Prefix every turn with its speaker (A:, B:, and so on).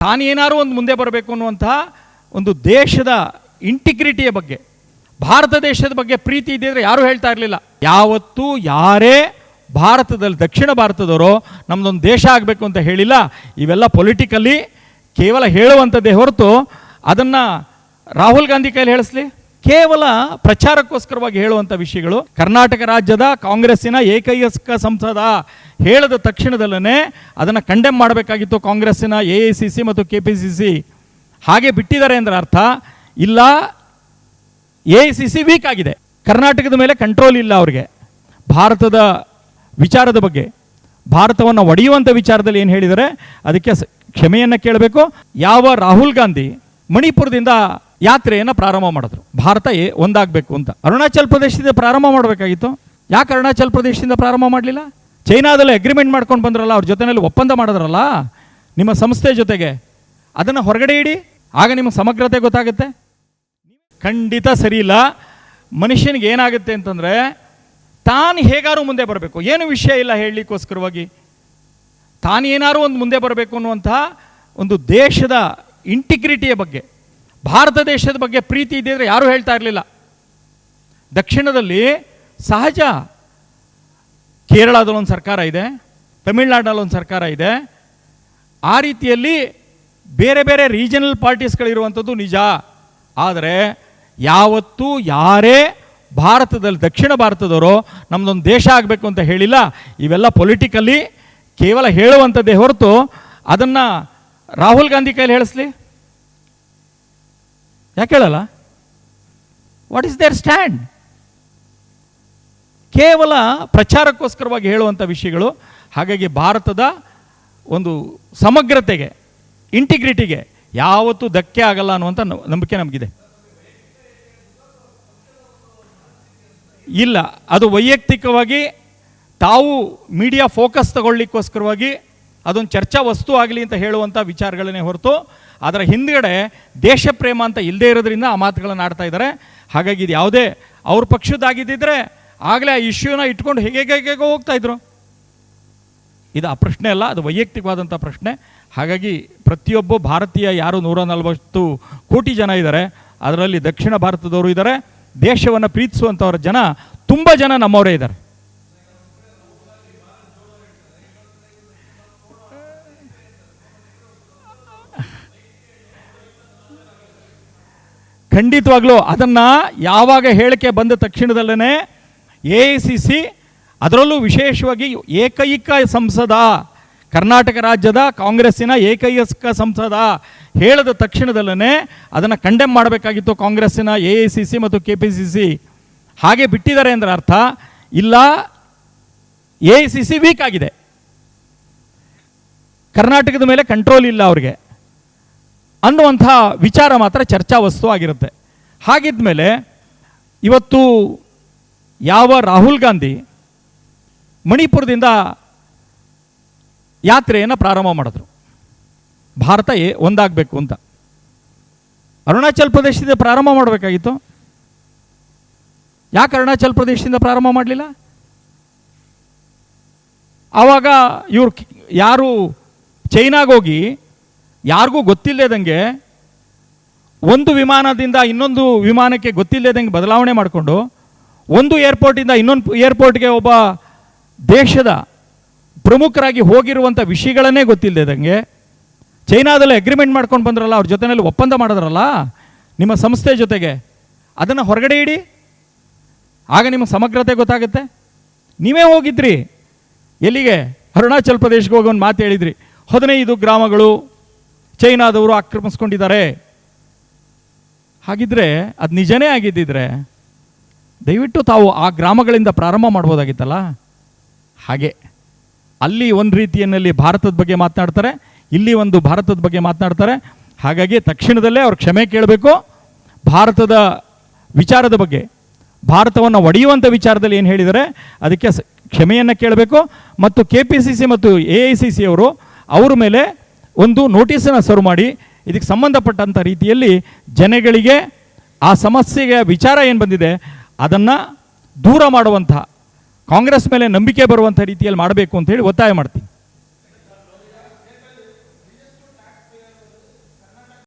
A: ತಾನೇನಾರು ಒಂದು ಮುಂದೆ ಬರಬೇಕು ಅನ್ನುವಂತಹ ಒಂದು ದೇಶದ ಇಂಟಿಗ್ರಿಟಿಯ ಬಗ್ಗೆ, ಭಾರತ ದೇಶದ ಬಗ್ಗೆ ಪ್ರೀತಿ ಇದ್ದಿದ್ರೆ ಯಾರೂ ಹೇಳ್ತಾ ಇರಲಿಲ್ಲ. ಯಾವತ್ತೂ ಯಾರೇ ಭಾರತದಲ್ಲಿ, ದಕ್ಷಿಣ ಭಾರತದವರು ನಮ್ಮದೊಂದು ದೇಶ ಆಗಬೇಕು ಅಂತ ಹೇಳಿಲ್ಲ. ಇವೆಲ್ಲ ಪೊಲಿಟಿಕಲಿ ಕೇವಲ ಹೇಳುವಂಥದ್ದೇ ಹೊರತು ಅದನ್ನು ರಾಹುಲ್ ಗಾಂಧಿ ಕೈಲಿ ಹೇಳಿಸ್ಲಿ? ಕೇವಲ ಪ್ರಚಾರಕ್ಕೋಸ್ಕರವಾಗಿ ಹೇಳುವಂಥ ವಿಷಯಗಳು. ಕರ್ನಾಟಕ ರಾಜ್ಯದ ಕಾಂಗ್ರೆಸ್ಸಿನ ಏಕೈಕ ಸಂಸದ ಹೇಳಿದ ತಕ್ಷಣದಲ್ಲೇ ಅದನ್ನು ಕಂಡೆಮ್ ಮಾಡಬೇಕಾಗಿತ್ತು ಕಾಂಗ್ರೆಸ್ಸಿನ ಎ ಐ ಸಿ ಸಿ ಮತ್ತು ಕೆ ಪಿ ಸಿ ಸಿ ಹಾಗೆ ಬಿಟ್ಟಿದ್ದಾರೆ ಅಂದ್ರೆ ಅರ್ಥ, ಇಲ್ಲ A I C C weak ಆಗಿದೆ. ಕರ್ನಾಟಕದ ಮೇಲೆ ಕಂಟ್ರೋಲ್ ಇಲ್ಲ ಅವ್ರಿಗೆ. ಭಾರತದ ವಿಚಾರದ ಬಗ್ಗೆ, ಭಾರತವನ್ನು ಒಡೆಯುವಂಥ ವಿಚಾರದಲ್ಲಿ ಏನು ಹೇಳಿದರೆ ಅದಕ್ಕೆ ಕ್ಷಮೆಯನ್ನು ಕೇಳಬೇಕು. ಯಾವ ರಾಹುಲ್ ಗಾಂಧಿ ಮಣಿಪುರದಿಂದ ಯಾತ್ರೆಯನ್ನು ಪ್ರಾರಂಭ ಮಾಡಿದ್ರು. ಭಾರತ ಏ- ಒಂದಾಗಬೇಕು ಅಂತ. ಅರುಣಾಚಲ್ ಪ್ರದೇಶದಿಂದ ಪ್ರಾರಂಭ ಮಾಡಬೇಕಾಗಿತ್ತು. ಯಾಕೆ ಅರುಣಾಚಲ್ ಪ್ರದೇಶದಿಂದ ಪ್ರಾರಂಭ ಮಾಡಲಿಲ್ಲ? ಚೈನಾದಲ್ಲಿ ಅಗ್ರಿಮೆಂಟ್ ಮಾಡ್ಕೊಂಡು ಬಂದ್ರಲ್ಲ, ಅವ್ರ ಜೊತೆಯಲ್ಲಿ ಒಪ್ಪಂದ ಮಾಡಿದ್ರಲ್ಲ? ನಿಮ್ಮ ಸಂಸ್ಥೆ ಜೊತೆಗೆ. ಅದನ್ನು ಹೊರಗಡೆ ಇಡಿ. ಆಗ ನಿಮ್ಮ ಸಮಗ್ರತೆ ಗೊತ್ತಾಗುತ್ತೆ. ಖಂಡಿತ ಸರಿ ಇಲ್ಲ. ಮನುಷ್ಯನಿಗೆ ಏನಾಗುತ್ತೆ ಅಂತಂದರೆ, ತಾನು ಹೇಗಾರು ಮುಂದೆ ಬರಬೇಕು. ಏನು ವಿಷಯ ಇಲ್ಲ ಹೇಳಲಿಕ್ಕೋಸ್ಕರವಾಗಿ. ತಾನೇನಾರು ಒಂದು ಮುಂದೆ ಬರಬೇಕು ಅನ್ನುವಂತಹ ಒಂದು ದೇಶದ ಇಂಟಿಗ್ರಿಟಿಯ ಬಗ್ಗೆ. ಭಾರತ ದೇಶದ ಬಗ್ಗೆ ಪ್ರೀತಿ ಇದ್ದಿದ್ರೆ ಯಾರೂ ಹೇಳ್ತಾ ಇರಲಿಲ್ಲ. ದಕ್ಷಿಣದಲ್ಲಿ ಸಹಜ ಕೇರಳದಲ್ಲೊಂದು ಸರ್ಕಾರ ಇದೆ ತಮಿಳ್ನಾಡಲ್ಲೊಂದು ಸರ್ಕಾರ ಇದೆ. ಆ ರೀತಿಯಲ್ಲಿ ಬೇರೆ ಬೇರೆ ರೀಜನಲ್ ಪಾರ್ಟೀಸ್ಗಳಿರುವಂಥದ್ದು ನಿಜ. ಆದರೆ ಯಾವತ್ತೂ ಯಾರೇ ಭಾರತದಲ್ಲಿ, ದಕ್ಷಿಣ ಭಾರತದವರು ನಮ್ಮದೊಂದು ದೇಶ ಆಗಬೇಕು ಅಂತ ಹೇಳಿಲ್ಲ. ಇವೆಲ್ಲ ಪೊಲಿಟಿಕಲಿ ಕೇವಲ ಹೇಳುವಂಥದ್ದೇ ಹೊರತು ಅದನ್ನು ರಾಹುಲ್ ಗಾಂಧಿ ಕೈಲಿ ಹೇಳಿಸ್ಲಿ. ಯಾಕೆ ಹೇಳಲ್ಲ? ವಾಟ್ ಈಸ್ ದೇರ್ ಸ್ಟ್ಯಾಂಡ್ ಕೇವಲ ಪ್ರಚಾರಕ್ಕೋಸ್ಕರವಾಗಿ ಹೇಳುವಂಥ ವಿಷಯಗಳು, ಹಾಗಾಗಿ ಭಾರತದ ಒಂದು ಸಮಗ್ರತೆಗೆ ಇಂಟಿಗ್ರಿಟಿಗೆ ಯಾವತ್ತೂ ಧಕ್ಕೆ ಆಗಲ್ಲ ಅನ್ನುವಂಥ ನಂಬಿಕೆ ನಮಗಿದೆ. ಇಲ್ಲ, ಅದು ವೈಯಕ್ತಿಕವಾಗಿ ತಾವು ಮೀಡಿಯಾ ಫೋಕಸ್ ತಗೊಳ್ಳಿಕ್ಕೋಸ್ಕರವಾಗಿ ಅದೊಂದು ಚರ್ಚಾ ವಸ್ತು ಆಗಲಿ ಅಂತ ಹೇಳುವಂಥ ವಿಚಾರಗಳನ್ನೇ ಹೊರತು ಅದರ ಹಿಂದ್ಗಡೆ ದೇಶ ಪ್ರೇಮ ಅಂತ ಇಲ್ಲದೇ ಇರೋದ್ರಿಂದ ಆ ಮಾತುಗಳನ್ನು ಆಡ್ತಾ ಇದ್ದಾರೆ. ಹಾಗಾಗಿ ಇದು ಯಾವುದೇ ಅವ್ರ ಪಕ್ಷದಾಗಿದ್ದಿದ್ರೆ ಆಗಲೇ ಆ ಇಶ್ಯೂನ ಇಟ್ಕೊಂಡು ಹೇಗೆ ಹೇಗೆ ಹೋಗ್ತಾ ಇದ್ರು. ಇದು ಆ ಪ್ರಶ್ನೆ ಅಲ್ಲ, ಅದು ವೈಯಕ್ತಿಕವಾದಂಥ ಪ್ರಶ್ನೆ. ಹಾಗಾಗಿ ಪ್ರತಿಯೊಬ್ಬ ಭಾರತೀಯ ಯಾರು ನೂರ ನಲವತ್ತು ಕೋಟಿ ಜನ ಇದ್ದಾರೆ, ಅದರಲ್ಲಿ ದಕ್ಷಿಣ ಭಾರತದವರು ಇದ್ದಾರೆ. ದೇಶವನ್ನು ಪ್ರೀತಿಸುವಂಥವ್ರ ಜನ ತುಂಬ ಜನ ನಮ್ಮವರೇ ಇದ್ದಾರೆ. ಖಂಡಿತವಾಗ್ಲೂ ಅದನ್ನು ಯಾವಾಗ ಹೇಳಿಕೆ ಬಂದ ತಕ್ಷಣದಲ್ಲೇ ಎ ಐ ಸಿ ಸಿ ಅದರಲ್ಲೂ ವಿಶೇಷವಾಗಿ ಏಕೈಕ ಸಂಸದ ಕರ್ನಾಟಕ ರಾಜ್ಯದ ಕಾಂಗ್ರೆಸ್ಸಿನ ಏಕೈಕ ಸಂಸದ ಹೇಳಿದ ತಕ್ಷಣದಲ್ಲೇ ಅದನ್ನು ಕಂಡೆಮ್ ಮಾಡಬೇಕಾಗಿತ್ತು ಕಾಂಗ್ರೆಸ್ಸಿನ ಎ ಐ ಸಿ ಸಿ ಮತ್ತು ಕೆ ಪಿ ಸಿ ಸಿ ಹಾಗೆ ಬಿಟ್ಟಿದ್ದಾರೆ ಅಂದ್ರೆ ಅರ್ಥ, ಇಲ್ಲ A I C C weak ಆಗಿದೆ. ಕರ್ನಾಟಕದ ಮೇಲೆ ಕಂಟ್ರೋಲ್ ಇಲ್ಲ ಅವ್ರಿಗೆ. ಅನ್ನುವಂಥ ವಿಚಾರ ಮಾತ್ರ ಚರ್ಚಾ ವಸ್ತು ಆಗಿರುತ್ತೆ. ಹಾಗಿದ್ಮೇಲೆ ಇವತ್ತು ಯಾವ ರಾಹುಲ್ ಗಾಂಧಿ ಮಣಿಪುರದಿಂದ ಯಾತ್ರೆಯನ್ನು ಪ್ರಾರಂಭ ಮಾಡಿದ್ರು. ಭಾರತ ಏ ಒಂದಾಗಬೇಕು ಅಂತ. ಅರುಣಾಚಲ್ ಪ್ರದೇಶದಿಂದ ಪ್ರಾರಂಭ ಮಾಡಬೇಕಾಗಿತ್ತು. ಯಾಕೆ ಅರುಣಾಚಲ್ ಪ್ರದೇಶದಿಂದ ಪ್ರಾರಂಭ ಮಾಡಲಿಲ್ಲ? ಆವಾಗ ಇವರು ಯಾರು ಚೈನಾಗೋಗಿ ಯಾರಿಗೂ ಗೊತ್ತಿಲ್ಲದಂಗೆ ಒಂದು ವಿಮಾನದಿಂದ ಇನ್ನೊಂದು ವಿಮಾನಕ್ಕೆ ಗೊತ್ತಿಲ್ಲದಂಗೆ ಬದಲಾವಣೆ ಮಾಡಿಕೊಂಡು ಒಂದು ಏರ್ಪೋರ್ಟಿಂದ ಇನ್ನೊಂದು ಏರ್ಪೋರ್ಟ್ಗೆ ಒಬ್ಬ ದೇಶದ ಪ್ರಮುಖರಾಗಿ ಹೋಗಿರುವಂಥ ವಿಷಯಗಳನ್ನೇ ಗೊತ್ತಿಲ್ಲದಂಗೆ ಚೈನಾದಲ್ಲಿ ಅಗ್ರಿಮೆಂಟ್ ಮಾಡ್ಕೊಂಡು ಬಂದ್ರಲ್ಲ, ಅವ್ರ ಜೊತೆಯಲ್ಲಿ ಒಪ್ಪಂದ ಮಾಡಿದ್ರಲ್ಲ, ನಿಮ್ಮ ಸಂಸ್ಥೆ ಜೊತೆಗೆ, ಅದನ್ನು ಹೊರಗಡೆ ಇಡಿ. ಆಗ ನಿಮ್ಮ ಸಮಗ್ರತೆ ಗೊತ್ತಾಗುತ್ತೆ. ನೀವೇ ಹೋಗಿದ್ರಿ. ಎಲ್ಲಿಗೆ? ಅರುಣಾಚಲ್ ಪ್ರದೇಶಕ್ಕೆ ಹೋಗಿ ಒಂದು ಮಾತು ಹೇಳಿದ್ರಿ. ಹದಿನೈದು ಗ್ರಾಮಗಳು ಚೈನಾದವರು ಆಕ್ರಮಿಸ್ಕೊಂಡಿದ್ದಾರೆ. ಹಾಗಿದ್ರೆ ಅದು ನಿಜನೇ ಆಗಿದ್ದಿದ್ರೆ ದಯವಿಟ್ಟು ತಾವು ಆ ಗ್ರಾಮಗಳಿಂದ ಪ್ರಾರಂಭ ಮಾಡ್ಬೋದಾಗಿತ್ತಲ್ಲ? ಹಾಗೆ. ಅಲ್ಲಿ ಒಂದು ರೀತಿಯಲ್ಲಿ ಭಾರತದ ಬಗ್ಗೆ ಮಾತನಾಡ್ತಾರೆ, ಇಲ್ಲಿ ಒಂದು ಭಾರತದ ಬಗ್ಗೆ ಮಾತನಾಡ್ತಾರೆ. ಹಾಗಾಗಿ ತಕ್ಷಣದಲ್ಲೇ ಅವ್ರು ಕ್ಷಮೆ ಕೇಳಬೇಕು. ಭಾರತದ ವಿಚಾರದ ಬಗ್ಗೆ, ಭಾರತವನ್ನು ಒಡೆಯುವಂಥ ವಿಚಾರದಲ್ಲಿ ಏನು ಹೇಳಿದರೆ, ಅದಕ್ಕೆ ಕ್ಷಮೆಯನ್ನು ಕೇಳಬೇಕು. ಮತ್ತು ಕೆ ಪಿ ಸಿ ಸಿ ಮತ್ತು ಎ ಐ ಸಿ ಸಿ ಅವರು, ಅವ್ರ ಮೇಲೆ ಒಂದು ನೋಟಿಸನ್ನು ಸರ್ವ್ ಮಾಡಿ, ಇದಕ್ಕೆ ಸಂಬಂಧಪಟ್ಟಂಥ ರೀತಿಯಲ್ಲಿ ಜನಗಳಿಗೆ ಆ ಸಮಸ್ಯೆಗೆ ವಿಚಾರ ಏನು ಬಂದಿದೆ, ಅದನ್ನು ದೂರ ಮಾಡುವಂಥ ಕಾಂಗ್ರೆಸ್ ಮೇಲೆ ನಂಬಿಕೆ ಬರುವಂಥ ರೀತಿಯಲ್ಲಿ ಮಾಡಬೇಕು ಅಂತ ಹೇಳಿ ಒತ್ತಾಯ ಮಾಡ್ತೀನಿ